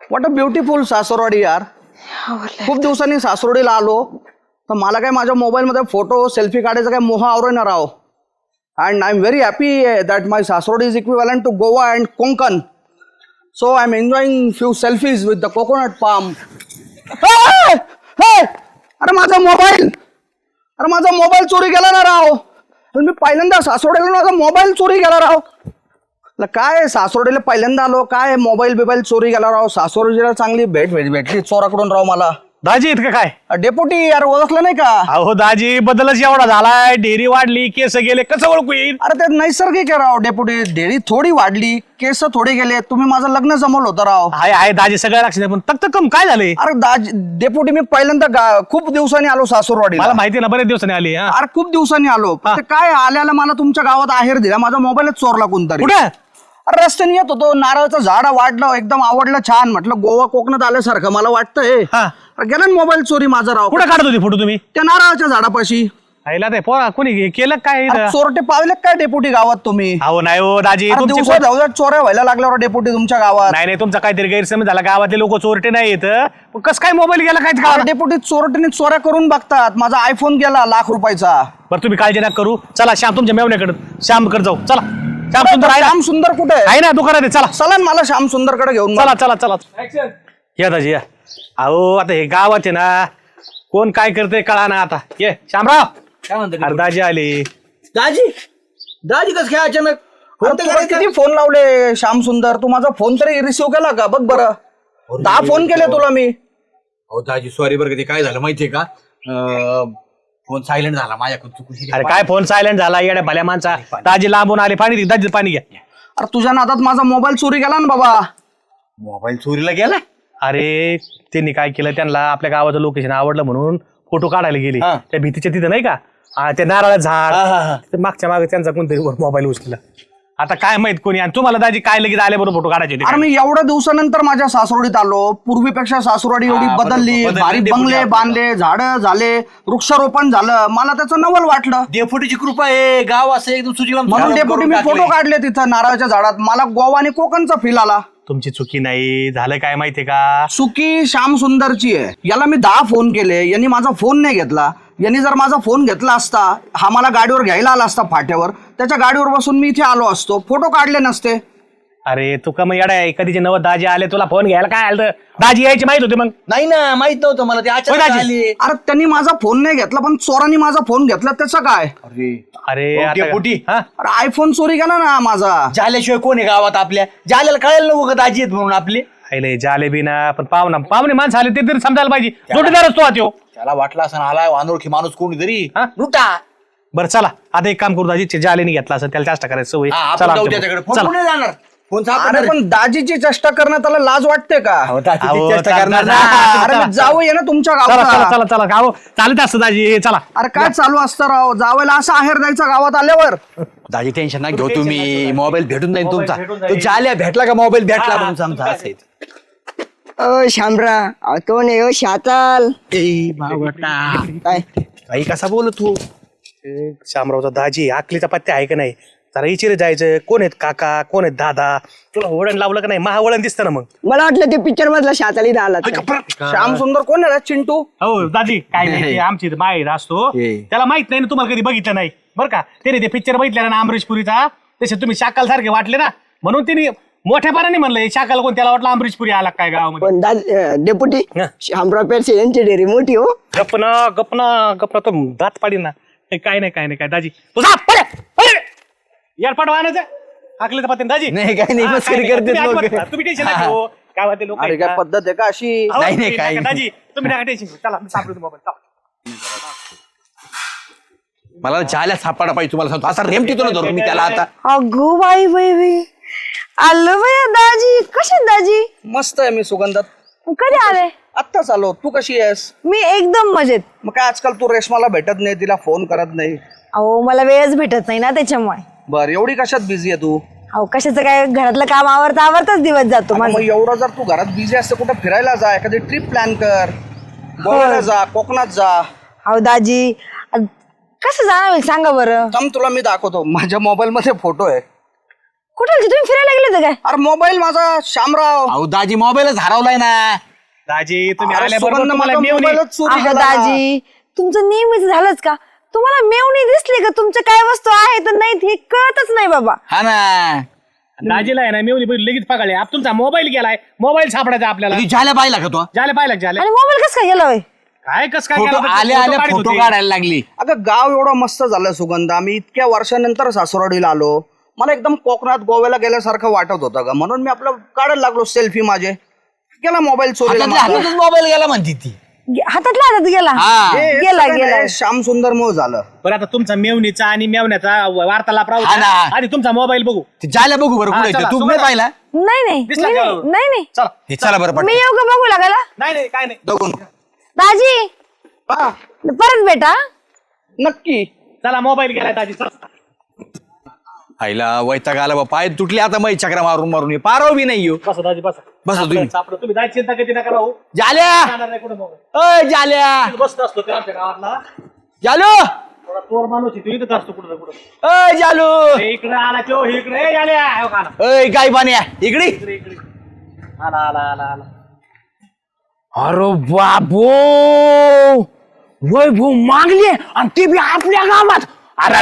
What a beautiful सासरवाडी यार. खूप दिवसांनी सासरवाडीला आलो. तर मला काय माझ्या मोबाईलमध्ये फोटो सेल्फी काढायचा काय मोह आवरे राव. And I am very happy that my सासरोड is equivalent to Goa and Konkan so I am enjoying few selfies with the coconut palm अरे माझा मोबाईल! अरे माझा मोबाईल चोरी गेला ना राव. अरे मी पहिल्यांदा सासवड्याला माझा मोबाईल चोरी गेला राव. काय सासवडीला पहिल्यांदा आलो काय मोबाईल बिबाईल चोरी गेला राव सासवडीला चांगली भेट भेट भेटली चोराकडून राव मला. दाजी इतकं काय? डेपुटी यार ओळखलं नाही का? अहो दाजी बदलच एवढा झालाय डेअरी वाढली केस गेले कसं ओळखू येईल? अरे ते नैसर्गिक आहे राव डेपुटी डेरी थोडी वाढली केस थोडे गेले तुम्ही माझं लग्न जमवलं होतं राव. आहे आहे दाजी सगळं लक्ष द्या पण तक कम काय झालंय? अरे दाज डेपुटी मी पहिल्यांदा गा- खूप दिवसांनी आलो सासूरवाडी मला माहिती ना बरेच दिवसांनी आली हा. अरे खूप दिवसांनी आलो. पण ते काय आल्याला मला तुमच्या गावात आहेर दिला माझा मोबाईलच चोरला कोणतरी. कुठे? रस्त्याने येत होतो. नारळाचं झाड वाढलं एकदम आवडलं छान. म्हटलं गोवा कोकणात आल्यासारखं मला वाटतंय. हा. गेला ना मोबाईल चोरी माझा राव कुठे काढत होती फोटो तुम्ही? त्या नारळाच्या झाडापाशी. आईला ते पोरा कोणी केलं काय इथं? अरे चोरटे पावले काय डेपुटी गावात तुम्ही? अहो नाही हो दाजी अरे तुमची दिवसा जाऊ चोऱ्या व्हायला लागल्यावर डेपुटी तुमच्या गावात. नाही नाही तुमचा काहीतरी गैरसमज झाला. गावातले लोक चोरटे नाही येत कस काय मोबाईल गेला काय अरे कळलं? डेपुटी चोरटीने चोऱ्या करून बघतात. माझा आयफोन गेला लाख रुपयाचा. बरं तुम्ही काळजी नका करू. चला श्याम तुमच्या मेवण्याकडे श्यामकडे जाऊ. चला. श्याम सुंदर आहे ना? श्याम सुंदर कुठे? आहे? आहे ना दुकानात? आहे, चला. चला ना मला श्याम सुंदरकडे घेऊन चला चला चला. या दाजी या. अहो आता हे गावात आहे ना कोण काय करते कळा ना आता. ये श्यामराव. काय म्हणतो अरे दाजी आले. दाजी दाजी कस काय अचानक? अरे तुला किती फोन लावले श्याम सुंदर? तू माझा फोन तरी रिसिव्ह केला का? बघ बरं. दहा फोन केले तुला मी. हो दाजी सॉरी बरं का ते काय झालं माहितीये का? फोन सायलेंट झाला माझ्याकडून चुकून. अरे काय फोन सायलेंट झाला? येड्या भल्या माणसा. दाजी लांबून आले पाणी दे, दाजी पाणी घ्या. अरे तुझ्या नादात माझा मोबाईल चोरी गेला ना बाबा. मोबाईल चोरीला गेला? अरे त्यांनी काय केलं? त्यांना आपल्या गावाचं लोकेशन आवडलं म्हणून फोटो काढायला गेले. हा. त्या भीतीच्या तिथं नाही का? हा, ते हा, हा, हा. झाड ते मागच्या मागे त्यांचा कोणतरी मोबाईल उचलला आता काय माहीत कोणी? आणि तुम्हाला दाजी काय लगेच आले बरोबर फोटो काढायचे अरे मी एवढ्या दिवसानंतर माझ्या सासवडीत आलो. पूर्वीपेक्षा सासवडी एवढी हा. बदलली. बदलली, भारी बंगले. बांधले झाडं झाले वृक्षारोपण झालं. मला त्याचं नवल वाटलं. डेपुटीची कृपा आहे. गाव असं एकदम सुजलाम म्हणून सुफलाम डेपुटी करून मी टाकलंय. फोटो काढले तिथं नारळाच्या झाडात. मला गोवा आणि कोकणचा फील आला. तुमची चुकी नाही. झालं काय माहितीये का? चुकी श्याम सुंदरची आहे. याला मी दहा फोन केले. यांनी माझा फोन नाही घेतला. यांनी जर माझा फोन घेतला असता हा मला गाडीवर घ्यायला आला असता फाट्यावर त्याच्या गाडीवर बसून मी इथे आलो असतो. फोटो काढले नसते. अरे तू का मग येडा आहे कधीचे नवं दाजी आले तुला फोन घ्यायला काय आलं? दाजी यायची माहीत होती मग. नाही ना माहीत नव्हतं मला ते होय अचानक दाजी. आली. अरे त्यांनी माझा फोन नाही घेतला पण चोरांनी माझा फोन घेतला त्याचं काय? अरे. अरे हो, आता-. हा? अरे आयफोन चोरी गेला ना माझा. झाल्याशिवाय कोण आहे गावात आपल्या? जाल्याला कळायला नको का दाजी आहेत म्हणून आपले. आले जालेबी ना पण पाहुणा पाहुणे माणसं आले ते तरी समजायला पाहिजे. जोडीदारच तो आता ह्यो. त्याला वाटलं असं आलाय अनोळखी माणूस कोणीतरी. हा? लुटा बरं चला. आता एक काम करू दाजी जालेने घेतला असेल त्याला जास्त करायचं सवय. हा, आपण चला जाऊ आमच्या त्याच्याकडे. पुढे. फोन चला. कोणी जाणार? फोन अरे सापडणार पण दाजीची चेष्टा करण्यात त्याला लाज वाटते का? अहो, दाजीची अहो, चेष्टा चला, करणार चला, ना. चला. अरे मी जाऊ ये ना तुमच्या चला चला गावात. चला चला. गाव चालत असतं दाजी. चला. अरे काय चालू असतं राव? जावेला असं आहेर द्यायचा गावात आल्यावर. दाजी टेन्शन ना घेऊ तुम्ही. मोबाईल भेटून जाईल तुमचा. तो जाल्या भेटला का मोबाईल भेटला म्हणून समजा असं आहे. ओ शामरा अहो, तो नाही हो शाताल. ए, बावटा. काय? काही कसा बोल तू? शामरावचा दाजी आकलीचा पत्ते आहे का नाही? जरा इचिरे जायचं कोण आहेत काका कोण आहेत दादा? तुला वळण लावलं का नाही? महा वळण दिसतं ना मग. मला वाटलं ते पिक्चर मधला शाताली आला श्याम सुंदर कोण आहे चिंटू? हो दादी काय नाही ते आमची माहीत असतो. त्याला माहीत नाही ना तुम्हाला कधी बघितलं नाही. बरं का? त्याने ते पिक्चर बघितलं ना अमरीशपुरीचा तसे तुम्ही शाकाल सारखे वाटले ना. म्हणून तिने मोठ्यापणाने म्हणलं हे शाकाल कोण त्याला वाटलं अमरीशपुरी आला काय गावामध्ये? पण हा. शामराव पेरसे यांची डेअरी मोठी हो. गपना गपना गपना तो दात पाडी ना. काय नाही काय नाही काय दाजी. तुझा एअरपाट वाहनाचं आकलीचा पत्ते दाजी. नाही, काय नाही, हा, मस्करी काय नाही, करतात तुम्ही लोकं. अजिबात- तुम्ही टेन्शन नका घेऊ. गावातले लोक अरे काय पद्धत आहे का अशी? नाही, नाही, काही नाही. दाजी. तुम्ही नका टेन्शन घेऊ. चला मी सापडतो मोबाईल चला. मला जाल्या सापडा पाहिजे तुम्हाला सांगतो. असा रेमटीतो ना धरून मी त्याला आता. अगो बाई बाई बाई. आलो बया दाजी. कसे दाजी? मस्त आहे मी सुगंधात. कधी आले? आत्ताच आलो. तू कशी आहेस? मी एकदम मजेत. मग काय आजकाल तू रेशमाला भेटत नाही तिला फोन करत नाही? अहो मला वेळच भेटत नाही ना त्याच्यामुळे. बर एवढी कशात बिझी आहे तू? अहो कशाचं काय घरातलं काम आवरता आवरताच दिवस जातो मग माझा. एवढं जर तू घरात बिझी असते कुठं फिरायला जा एखादी ट्रिप प्लॅन कर. गोव्याला जा कोकणात जा. अहो दाजी अ- कसं जाणार होईल सांगा बरं. थांब तुला मी दाखवतो. माझ्या मोबाईल मध्ये फोटो आहे. कुठे? तुम्ही फिरायला गेले होते काय अरे मोबाईल माझा शामराव. अहो दाजी मोबाईलच हरवलाय ना. दाजी तुम्ही अरे आल्याबरोबर सुगंध तुम्हाला माझा मेवणी मोबाईलच चोरी अहो, गेला. दाजी तुमचं नेहमीच झालंच का? तुम्हाला मेवणी दिसली का? तुमच्या काय वस्तू आहेत नाही हे कळतच नाही बाबा. हा ना. दाजीला आहे ना मेवणी लगेच पकडले. आप तुमचा मोबाईल गेलाय. मोबाईल सापडायचा आपल्याला. तू झाल्या पाहिला का तो? झाले पाहिलं झाले आणि मोबाईल कसं काय गेला होय काय कस काय फोटो? आले आले फोटो. काढायला लागली. अगं गाव एवढं मस्त झालं सुगंध. आम्ही इतक्या वर्षानंतर सासुरवाडीला आलो. मला एकदम कोकणात गोव्याला गेल्यासारखं वाटत होतं ग. म्हणून मी आपलं काढायला लागलो सेल्फी माझे. गेला मोबाईल चोरीला हातातल्या माझा. हातातच मोबाईल गेला म्हणते ती हातातला हातात गेला हा. हे गेला सगळं गेला श्याम सुंदर मोह झालं बरं आता तुमचा मेवणीचा आणि मेवण्याचा वार्तालाप राहू हा द्या. ना. आधी तुमचा मोबाईल बघू ते झाल्या बघू बरं हा, कुठे चला, तू नाही. पाहिला नाही नाही दिसला मी का? नाही नाही नाही चला हे चला बरं मी पटकन. येऊ का बघू लागायला नाही नाही काय नाही बघून दाजी हा, परत बेटा नक्की चला मोबाईल गेलाय दाजी चला. आईला वैताग आला बा पाय तुटले आता मै चक्रा मारून मारून ये. पाराव बी नाही बसा दाजी बसा. बसा तुम्ही. सापडं तुम्ही जायची चिंता कधी नका राहू जाल्या! जाणार नाही कुठं मोबाईल अय जाल्या! बसत असतो ते आमच्या गावातला. जालो! थोडा चोर माणूस आहे, तो इथंच असतो कुठं ना कुठं. अय जालो! ए, इकडे आला तो इकडे. ए, आल्या हो का आला. अय काय पाण्या इकडे. इकडे इकडे. आला आला आला आला. अरे बाबो! वैभव मागले आणि ते बी आपल्या गावात. अरे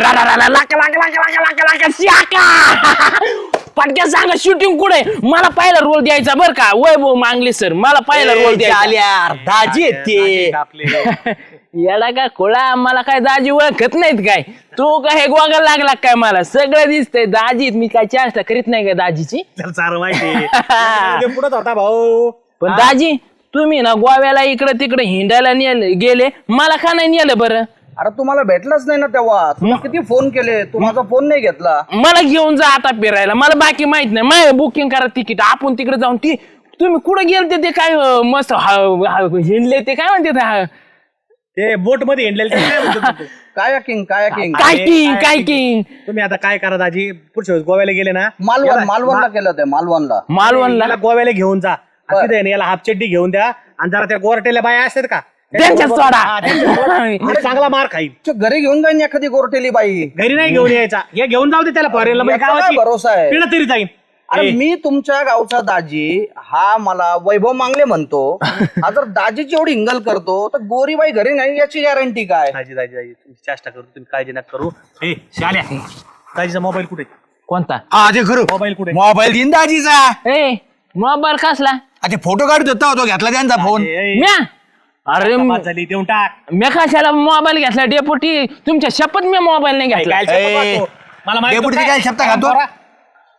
पटक्या सांगा शूटिंग कुठे मला पहिला रोल द्यायचा बर का वैभव मांगले सर मला पहिला रोल द्यायचा दाजी आहेत ते येडा का खोळा मला काय दाजी ओळखत नाहीत काय तू काय हे गोगा लागला काय मला सगळं दिसतंय दाजी मी काय चेष्टा करीत नाही का दाजीची पुढत होता भाऊ पण दाजी तुम्ही ना गोव्याला इकडे तिकडे हिंडायला नेले गेले मला का नाही नेलं बरं अरे तुम्हाला भेटलाच नाही ना तेव्हा. तुला किती फोन केले? तू माझा फोन नाही घेतला. मला घेऊन जा आता फिरायला. मला बाकी माहीत नाही. माझे बुकिंग करा तिकीट. आपण तिकडे जाऊन ती तुम्ही कुठे गेलते ते काय अं, मस्त हा- हा- हिंडले ते काय म्हणते ते हा- ते बोटमध्ये हिंडलेलं ते काय तू? काय किंग काय किंग काय अरे, किंग काय किंग? तुम्ही आता काय करा दाजी? पुढच्या वेळेस गोव्याला गेले ना मालवण याला- मालवणला केलं ते मालवणला. मालवणला. याला गोव्याला घेऊन जा. आणि तिथे ना याला हाफ चड्डी घेऊन द्या. आणि जरा त्या गोरटेल्या बाया असतात का? सोडा. हा, त्यांच्यात सोडा. आणि चांगला मार खाईल घरी घेऊन जाईन एखादी गोरटेली बाई. घरी नाही घेऊन यायचा. हे घेऊन जाऊ दे त्याला फॉरेनला म्हणजे याचा काय गावाची भरोसा आहे? पिढं तरी जाईन. अरे ए, मी तुमच्या गावचा दाजी. हा मला वैभव मांगले म्हणतो. हा जर दाजीची एवढी हिंगल करतो तर गोरीबाई घरी नाही याची गॅरंटी काय? दाजी दाजी दाजी तुम्ही चेष्टा करू तुम्ही काळजी नका करू. ए शाल्या. दाजीचा मोबाईल कुठे? कोणता? हा ते खरं. मोबाईल कुठे? मोबाईल दिन दाजीचा. ए मोबाईल कसला? आ, ते फोटो काढत होता तो घेतला त्यांचा फोन म्या? अरे बाद झाली देऊन टाक. म्या कशाला मोबाईल घेतला? डेपोटी तुमच्या शपथ मी मोबाईल नाही घेतला. काय शपथ ए, वाचतो. मला माहिती होतं काय शपथ खातो? बरं.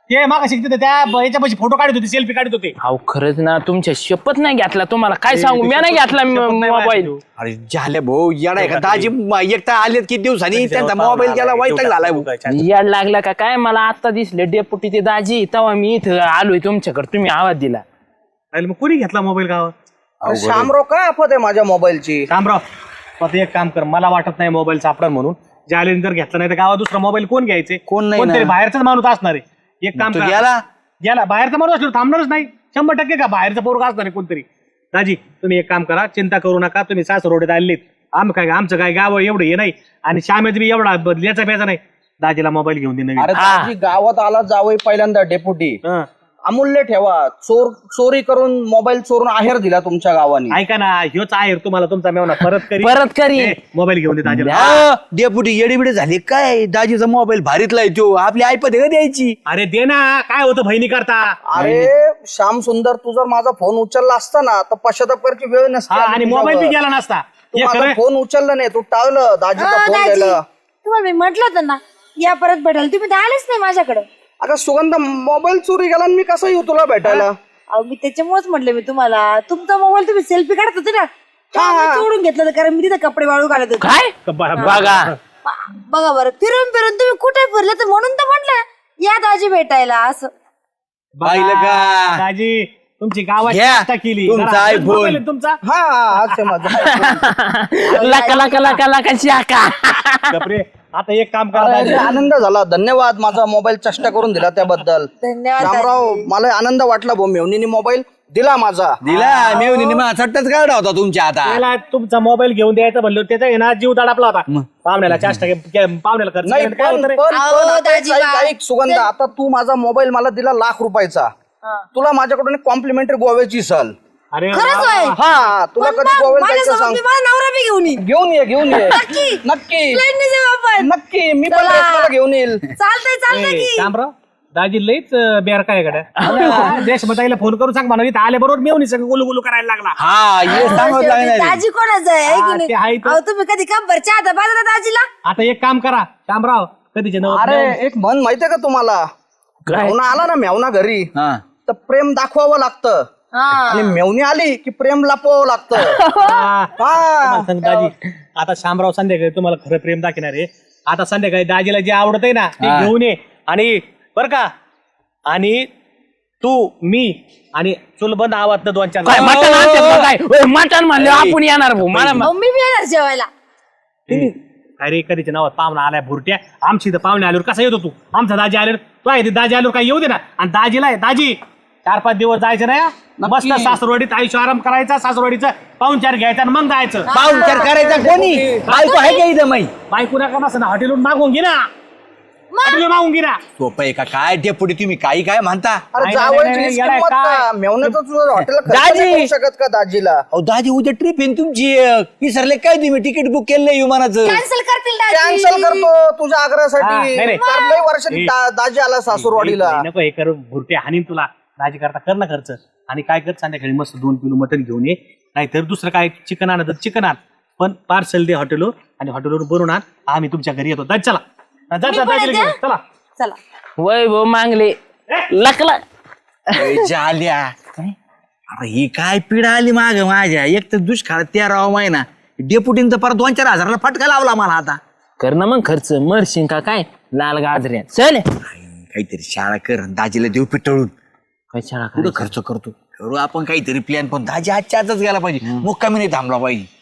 ते मागा शिकते त्या याच्यापाशी फोटो काढत होते सेल्फी काढत होते. अहो खरंच ना तुमच्या शपथ नाही घेतला. तुम्हाला काय सांगू? मी नाही घेतला शपथ नाही मोबाईल अरे झाले भाऊ येडा आहे का? दाजी म- एकटा आलेत किती दिवसांनी? त्यांचा मोबाईल गेला वैताग झालाय भाऊ. याड लागला का काय? मला आता दिसले डेपुटी ते दाजी तेव्हा मी इथं आलोय तुमच्याकडे. तुम्ही आवाज दिला. अरे मग कोणी घेतला मोबाईल गावात? शामराव काय आफत आहे माझ्या मोबाईलची? शामराव आता एक काम कर मला वाटत नाही मोबाईल सापडा म्हणून. जालेन जर घेतला नाही तर गावात दुसरा मोबाईल कोण घ्यायचे? कोण नाही कोणतरी. बाहेरचाच माणूस असणार आहे. एक काम करा. गेला? गेला. बाहेरचा माणूस असलो थांबणारच नाही. शंभर टक्के का बाहेरचा पोरगा असणार आहे कोणतरी? दाजी तुम्ही एक काम करा. चिंता करू नका. तुम्ही सासरोडीत आलेत आम काय आमचं काय गाव एवढं हे नाही. आणि श्यामेच बी एवढा बदल्याचा प्याचा नाही. दाजीला मोबाईल घेऊन दे नवीन. अरे दाजी गावात आला जावई पहिल्यांदा डेप्युटी. हं. अमूल्य ठेवा. चोर चोरी करून मोबाईल चोरून आहेर दिला तुमच्या गावानी. ऐका ना ह्योच आहे तुम्हाला तुमचा मेवना परत करी. परत करी. मोबाईल घेऊन दे दाजीला. हा, डेपुटी येडीबिडी झाली काय? दाजीचा मोबाईल भारीतला आहे तो आपली आयपत आहे का द्यायची? अरे दे ना. काय होतं बहिणी करता? अरे श्याम सुंदर तू जर माझा फोन उचलला असता ना तर पश्चाताप करायची वेळ नसते हा आणि मोबाईल बी. गेला नसता. तू हे माझा खरं? फोन उचलला नाही तू टाळलं. दाजीचा हा, फोन दाजी. गेला. तुम्हाला मी म्हटलं होतं ना या परत भेटायला. तुम्ही तर आलेच नाही माझ्याकडे. अगं सुगंध मोबाईल चोरी गेला आणि मी कसं येऊ तुला भेटायला अहो मी त्याच्यामुळेच म्हटलं मी तुम्हाला तुमचा मोबाईल तुम्ही सेल्फी काढत होते ना चोरून घेतलं होतं, कारण मी तिथे कपडे वाळू घालत होते काय ब- बघा बघा बरं फिरून फिरून तुम्ही कुठे फिरले तर म्हणून तर म्हटलं या दाजी भेटायला असं पाहिलं का दाजी तुमची गावाची घ्या, चेष्टा केली तुमचा जरा iPhone. मोबाईल आहे तुमचा हा हा, माझा लका लका लका लका शाका बापरे आता एक काम करा अरे. आनंद झाला. धन्यवाद माझा मोबाईल चष्टा करून दिला त्याबद्दल. धन्यवाद रामराव मला आनंद वाटला भाऊ मेवणीने मोबाईल दिला माझा. दिला मेवणी चट्टच काढा होता तुमच्या आता. त्याला तुमचा मोबाईल घेऊन द्यायचा म्हणलं त्याचा आहे ना जीव दडापला होता. पाहुण्याला चाष्टा के- पाहुण्याला खर्च नाही केला, काय पण होतं रे? पण- अहो, पण आता दाजी एक-. ऐक सुगंध आता तू माझा मोबाईल मला दिला लाख रुपयाचा. तुला माझ्याकडून कॉम्प्लिमेंटरी गोव्याची सल. अरे खरंच वा, होय? वा. हा तुला पण कधी मग गोव्याला जायचं माझ्यासोबत सांग मी माझा नवरा बी घेऊन येईन घेऊन ये घेऊन ये. नक्की. नक्की. ने जाऊ आपण नक्की. मी पण चला. रस्त्याला घेऊन येईल. चालतंय चालतंय की. शामराव दाजी लईच बेर काय गड्या. देशमताईला फोन करून सांग म्हणा इथं आले बरोबर मेवणी सगळं गुलू गुलू करायला लागला. हा ये सांगत शेवटी लागणार दाजी कोणाचं आहे है हा, की ते आहे नाही तर. अहो तुम्ही कधी कब्बर चहा आता बाजा दाजीला. आता एक काम करा शामराव कधीचे नव अरे एक मन माहितीये का तुम्हाला? मेवना आला ना मेवना घरी. हा. तर प्रेम दाखवावं लागतं. हा आणि मेवणी आली की प्रेम लपवावं लागतं. हा. सांग दाजी आता शामराव संध्याकाळी तुम्हाला खरं प्रेम दाखवणार आहे. आता संध्याकाळी दाजीला जे आवडत आहे ना ते घेऊन ये. आणि बर का? आणि तू मी आणि चुलबंद आवाज दोन चार काय मटण आणतात का काय? ओय, मटण म्हणलं आपण येणार भाऊ मला अहो, मी बी येणार जेवायला. अरे कधीच्या नावात पाहुणा आलाय भुरट्या? आमची इथं पाहुणे आल्यावर कसा येतो तू? आमचा दाजी आल्यावर तू आहे ते दाजी आल्यावर काय येऊ दे ना. आणि दाजीला आहे दाजी! चार पाच दिवस जायचं हा? मस्त सासरवाडीत आयुष्य आराम करायचा सासरवाडीचा पाहुणचार घ्यायचा आणि मग जायचं. पाहुणचार करायचा कोणी? बायको आहे का इथं माई? बायको नका नसं ना हॉटेलून मागून घे ना. हॉटेलून मागून घे ना. सोपं आहे का? काय डेपुटी तुम्ही? काही काय म्हणता? अरे नाही, जावयाची नाही, हीच येडाय, किंमत काय? का? मेवण्याचं तुझं हॉटेलला खर्च दाजी! करू शकत का दाजीला? अहो दादी उद्या ट्रिप येईन तुमची. विसरले काय तुम्ही? तिकीट बुक केलं नाही विमानाचं. कॅन्सल करतील दाजी. कॅन्सल करतो तुझ्या हा, आग्रहासाठी. नाही, नाही. लई. दा- दाजी आला सासूरवाडीला. नाही, नको हे कर. भुरटे हानीन तुला. दाजी करता कर ना खर्च. आणि काय कर संध्याकाळी मस्त दोन किलो मटण घेऊन ये. नाहीतर दुसरं काय चिकन आणत चिकन आण. पण पार्सल दे हॉटेलवर आणि हॉटेलवर बनवून आण. आम्ही तुमच्या घरी येतो. चला. जा? चला. चला. वय मांगले. लकला. जाल्या. अरे ही काय पिढा आली माग माझ्या? एक तर दुष्काळ तेरावा महिना डेपुटीन तर परत दोन चार हजाराला फटका लावला मला आता. कर ना मग खर्च. मरशिंग का काय? लाल गाजऱ्या. चल. काहीतरी शाळा कर. आणि दाजीला देऊ पिटळून. काय शाळा कुठं खर्च करतो? करू आपण काहीतरी प्लॅन पण दाजी आजच्या आजच गेला पाहिजे. मुक्कामी नाही थांबला पाहिजे.